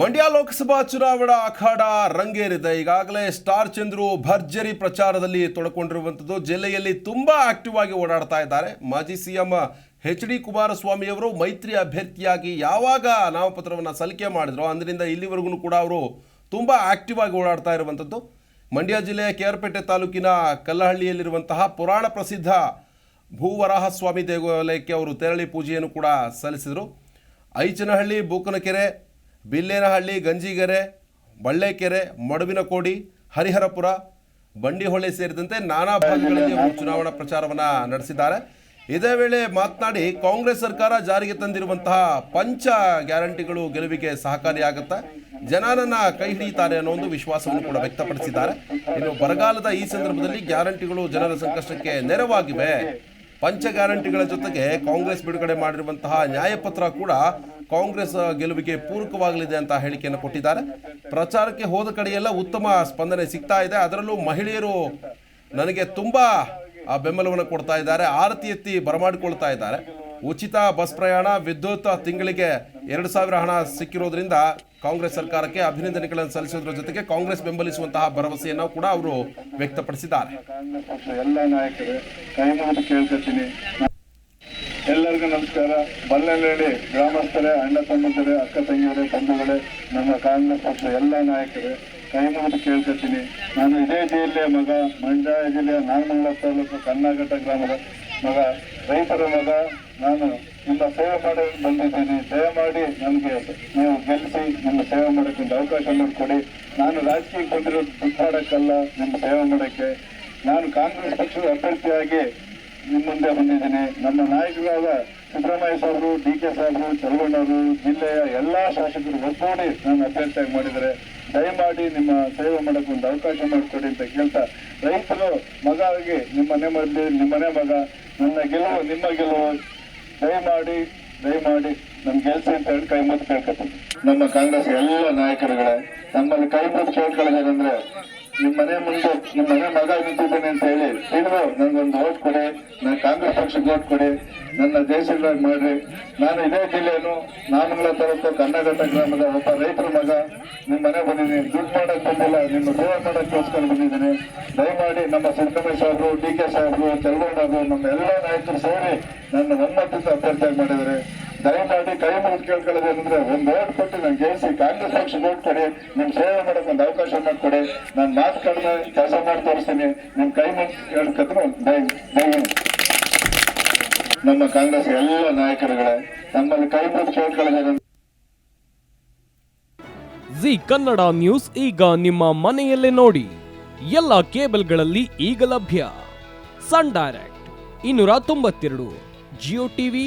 ಮಂಡ್ಯ ಲೋಕಸಭಾ ಚುನಾವಣಾ ಅಖಾಡ ರಂಗೇರಿದೆ. ಈಗಾಗಲೇ ಸ್ಟಾರ್ ಚಂದ್ರು ಭರ್ಜರಿ ಪ್ರಚಾರದಲ್ಲಿ ತೊಡಕೊಂಡಿರುವಂಥದ್ದು. ಜಿಲ್ಲೆಯಲ್ಲಿ ತುಂಬಾ ಆಕ್ಟಿವ್ ಆಗಿ ಓಡಾಡ್ತಾ ಇದ್ದಾರೆ. ಮಾಜಿ ಸಿಎಂ ಎಚ್ ಡಿ ಕುಮಾರಸ್ವಾಮಿ ಅವರು ಮೈತ್ರಿ ಅಭ್ಯರ್ಥಿಯಾಗಿ ಯಾವಾಗ ನಾಮಪತ್ರವನ್ನು ಸಲ್ಲಿಕೆ ಮಾಡಿದ್ರು ಅದರಿಂದ ಇಲ್ಲಿವರೆಗೂ ಕೂಡ ಅವರು ತುಂಬಾ ಆಕ್ಟಿವ್ ಆಗಿ ಓಡಾಡ್ತಾ ಇರುವಂಥದ್ದು. ಮಂಡ್ಯ ಜಿಲ್ಲೆಯ ಕೇರ್ಪೇಟೆ ತಾಲೂಕಿನ ಕಲ್ಲಹಳ್ಳಿಯಲ್ಲಿರುವಂತಹ ಪುರಾಣ ಪ್ರಸಿದ್ಧ ಭೂವರಾಹಸ್ವಾಮಿ ದೇವಾಲಯಕ್ಕೆ ಅವರು ತೆರಳಿ ಪೂಜೆಯನ್ನು ಕೂಡ ಸಲ್ಲಿಸಿದರು. ಐಚನಹಳ್ಳಿ, ಬೂಕನಕೆರೆ ಬಿಲ್ಲೇನಹಳ್ಳಿ, ಗಂಜಿಗೆರೆ, ಬಳ್ಳೇಕೆರೆ ಮಡುವಿನಕೋಡಿ ಹರಿಹರಪುರ, ಬಂಡಿಹೊಳೆ ಸೇರಿದಂತೆ ನಾನಾ ಭಾಗಗಳಲ್ಲಿ ಚುನಾವಣಾ ಪ್ರಚಾರವನ್ನು ನಡೆಸಿದ್ದಾರೆ. ಇದೇ ವೇಳೆ ಮಾತನಾಡಿ ಕಾಂಗ್ರೆಸ್ ಸರ್ಕಾರ ಜಾರಿಗೆ ತಂದಿರುವಂತಹ ಪಂಚ ಗ್ಯಾರಂಟಿಗಳು ಗೆಲುವಿಗೆ ಸಹಕಾರಿಯಾಗುತ್ತೆ ಜನರನ್ನ ಕೈ ಹಿಡಿಯುತ್ತಾರೆ ಅನ್ನೋ ಒಂದು ವಿಶ್ವಾಸವನ್ನು ಕೂಡ ವ್ಯಕ್ತಪಡಿಸಿದ್ದಾರೆ. ಇನ್ನು ಬರಗಾಲದ ಈ ಸಂದರ್ಭದಲ್ಲಿ ಗ್ಯಾರಂಟಿಗಳು ಜನರ ಸಂಕಷ್ಟಕ್ಕೆ ನೆರವಾಗಿವೆ. ಪಂಚ ಗ್ಯಾರಂಟಿಗಳ ಜೊತೆಗೆ ಕಾಂಗ್ರೆಸ್ ಬಿಡುಗಡೆ ಮಾಡಿರುವಂತಹ ನ್ಯಾಯಪತ್ರ ಕೂಡ ಕಾಂಗ್ರೆಸ್ ಗೆಲುವಿಗೆ ಪೂರಕವಾಗಲಿದೆ ಅಂತ ಹೇಳಿಕೆಯನ್ನು ಕೊಟ್ಟಿದ್ದಾರೆ. ಪ್ರಚಾರಕ್ಕೆ ಹೋದ ಕಡೆಯೆಲ್ಲ ಉತ್ತಮ ಸ್ಪಂದನೆ ಸಿಗ್ತಾ ಇದೆ. ಅದರಲ್ಲೂ ಮಹಿಳೆಯರು ನನಗೆ ತುಂಬ ಬೆಂಬಲವನ್ನು ಕೊಡ್ತಾ ಇದ್ದಾರೆ. ಆರತಿ ಎತ್ತಿ ಬರಮಾಡಿಕೊಳ್ತಾ ಇದ್ದಾರೆ. ಉಚಿತ ಬಸ್ ಪ್ರಯಾಣ ವಿದ್ಯುತ್ ತಿಂಗಳಿಗೆ ಎರಡು ಸಾವಿರ ಹಣ ಸಿಕ್ಕಿರೋದ್ರಿಂದ ಕಾಂಗ್ರೆಸ್ ಸರ್ಕಾರಕ್ಕೆ ಅಭಿನಂದನೆಗಳನ್ನು ಸಲ್ಲಿಸೋದ್ರ ಜೊತೆಗೆ ಕಾಂಗ್ರೆಸ್ ಬೆಂಬಲಿಸುವಂತಹ ಭರವಸೆಯನ್ನು ಕೂಡ ಅವರು ವ್ಯಕ್ತಪಡಿಸಿದ್ದಾರೆ. ಎಲ್ಲರಿಗೂ ನಮಸ್ಕಾರ. ಬಲ್ಲನಹಳ್ಳಿ ಗ್ರಾಮಸ್ಥರೇ, ಅಣ್ಣ ತಮ್ಮಂದರೇ, ಅಕ್ಕ ತಂಗಿಯರೇ, ಬಂಧುಗಳೇ, ನಮ್ಮ ಕಾಂಗ್ರೆಸ್ ಪಕ್ಷ ಎಲ್ಲ ನಾಯಕರೇ ಕೈ ಮುಗಿದು ಕೇಳ್ಕೊತೀನಿ. ನಾನು ಇದೇ ಜಿಲ್ಲೆಯ ಮಗ, ಮಂಡ್ಯ ಜಿಲ್ಲೆಯ ನಾಗಮಂಗಲ ತಾಲೂಕು ಕನ್ನಘಟ್ಟ ಗ್ರಾಮದ ಮಗ, ರೈತರ ಮಗ, ನಾನು ನಿಮ್ಮ ಸೇವೆ ಮಾಡಲು ಬಂದಿದ್ದೀನಿ. ದಯಮಾಡಿ ನನಗೆ ನೀವು ಗೆಲ್ಲಿಸಿ, ನಿಮ್ಮ ಸೇವೆ ಮಾಡೋಕ್ಕೊಂದು ಅವಕಾಶ ಮಾಡಿಕೊಡಿ. ನಾನು ರಾಜಕೀಯ ಬಂದಿರೋದು ದುಡ್ಡಾಡಕ್ಕಲ್ಲ ನಿಮ್ಮ ಸೇವೆ ಮಾಡೋಕ್ಕೆ. ನಾನು ಕಾಂಗ್ರೆಸ್ ಪಕ್ಷದ ಅಭ್ಯರ್ಥಿಯಾಗಿ ನಿಮ್ಮ ಮುಂದೆ ಬಂದಿದ್ದೀನಿ. ನಮ್ಮ ನಾಯಕರಾದ ಸಿದ್ದರಾಮಯ್ಯ ಸಾಹೇಬರು ಡಿ ಕೆ ಸಾಹೇಬರು ಚಲುವಣ್ಣವರು ಜಿಲ್ಲೆಯ ಎಲ್ಲ ಶಾಸಕರು ಒಗ್ಗೂಡಿ ನಾನು ಅಭ್ಯರ್ಥಿಯಾಗಿ ಮಾಡಿದರೆ ದಯಮಾಡಿ ನಿಮ್ಮ ಸೇವೆ ಮಾಡೋಕ್ಕೊಂದು ಅವಕಾಶ ಮಾಡಿಕೊಡಿ ಅಂತ ಕೇಳ್ತಾ, ರೈತರು ಮಗ ಆಗಿ ನಿಮ್ಮ ಮನೆ ನಿಮ್ಮನೆ ನಿಮ್ಮ ಮನೆ ಮಗ ನನ್ನ ಗೆಲುವು ನಿಮ್ಮ ಗೆಲುವು. ದಯಮಾಡಿ ದಯಮಾಡಿ ನಮ್ ಗೆಲ್ಸಿ ಅಂತ ಹೇಳಿ ಕೈ ಮುದ್ದು ಕೇಳ್ಕೊತೀನಿ. ನಮ್ಮ ಕಾಂಗ್ರೆಸ್ ಎಲ್ಲ ನಾಯಕರುಗಳೇ, ನಮ್ಮಲ್ಲಿ ಕೈ ಮುದ್ದು ಕೇಳ್ಕೊಳ್ಳೋದೇನೆಂದ್ರೆ ನಿಮ್ಮ ಮನೆ ಮುಂದೆ, ನಿಮ್ಮ ಮನೆ ಮಗ ನಿಂತಿದ್ದೇನೆ ಅಂತ ಹೇಳಿ ತಿಳಿದು ನನಗೊಂದು ಓಟ್ ಕೊಡಿ ನಾನು ಕಾಂಗ್ರೆಸ್ ಪಕ್ಷಕ್ಕೆ ಓಟ್ ಕೊಡಿ, ನನ್ನ ದೇಶಗಳಾಗಿ ಮಾಡ್ರಿ. ನಾನು ಇದೇ ಜಿಲ್ಲೆಯನ್ನು ನಾನುಗಳ ತಾಲೂಕು ಕನ್ನಘಟ್ಟ ಗ್ರಾಮದ ಒಬ್ಬ ರೈತರ ಮಗ. ನಿಮ್ಮ ಮನೆ ಬಂದಿದ್ದೀನಿ, ದುಡ್ಡು ಮಾಡಕ್ ಬಂದಿಲ್ಲ ನಿಮ್ಮ ಸೇವೆ ಮಾಡೋಕ್ಕೋಸ್ಕರ ಬಂದಿದ್ದೀನಿ. ದಯಮಾಡಿ ನಮ್ಮ ಸಿದ್ದರಾಮಯ್ಯ ಸಾಹೇಬರು, ಡಿ ಕೆ ಸಾಹೇಬರು ಚಲವಣ್ಣರು ನಮ್ಮ ಎಲ್ಲ ನಾಯಕರು ಸೇರಿ ನನ್ನ ಒಮ್ಮತದಿಂದ ಅಭ್ಯರ್ಥಿಯಾಗಿ ಮಾಡಿದ್ದಾರೆ. ದಯಮಾಡಿ ಕೈ ಮುಗಿದು ಕೇಳ್ಕೊಳ್ಳೋದೇನಂದ್ರೆ ಒಂದು ಓಟ್ ಕೊಟ್ಟು ನಾನು ಗೆಲ್ಸಿ ಕಾಂಗ್ರೆಸ್ ಪಕ್ಷ ಓಟ್ ಕೊಡಿ, ನಿಮ್ ಸೇವೆ ಮಾಡಕ್ ಒಂದು ಅವಕಾಶ ಮಾಡಿಕೊಡಿ ನಾನು ಮಾತು ಕಡಿಮೆ ಕೆಲಸ ಮಾಡಿ ತೋರಿಸ್ತೀನಿ, ನಿಮ್ ಕೈ ಮುಗಿದು ದಯ ನಮ್ಮ ಕಾಂಗ್ರೆಸ್ ಎಲ್ಲ ನಾಯಕರುಗಳೇ, ನಮ್ಮಲ್ಲಿ ಕೈ ಮುಗಿದು ಕೇಳ್ಕೊಳ್ಳೋದೇನಂದ್ರೆ ಜಿ ಕನ್ನಡ ನ್ಯೂಸ್ ಈಗ ನಿಮ್ಮ ಮನೆಯಲ್ಲೇ ನೋಡಿ. ಎಲ್ಲ ಕೇಬಲ್ಗಳಲ್ಲಿ ಈಗ ಲಭ್ಯ. ಸನ್ ಡೈರೆಕ್ಟ್, ಇನ್ನೂರ ತೊಂಬತ್ತೆರಡು, ಜಿಯೋ ಟಿವಿ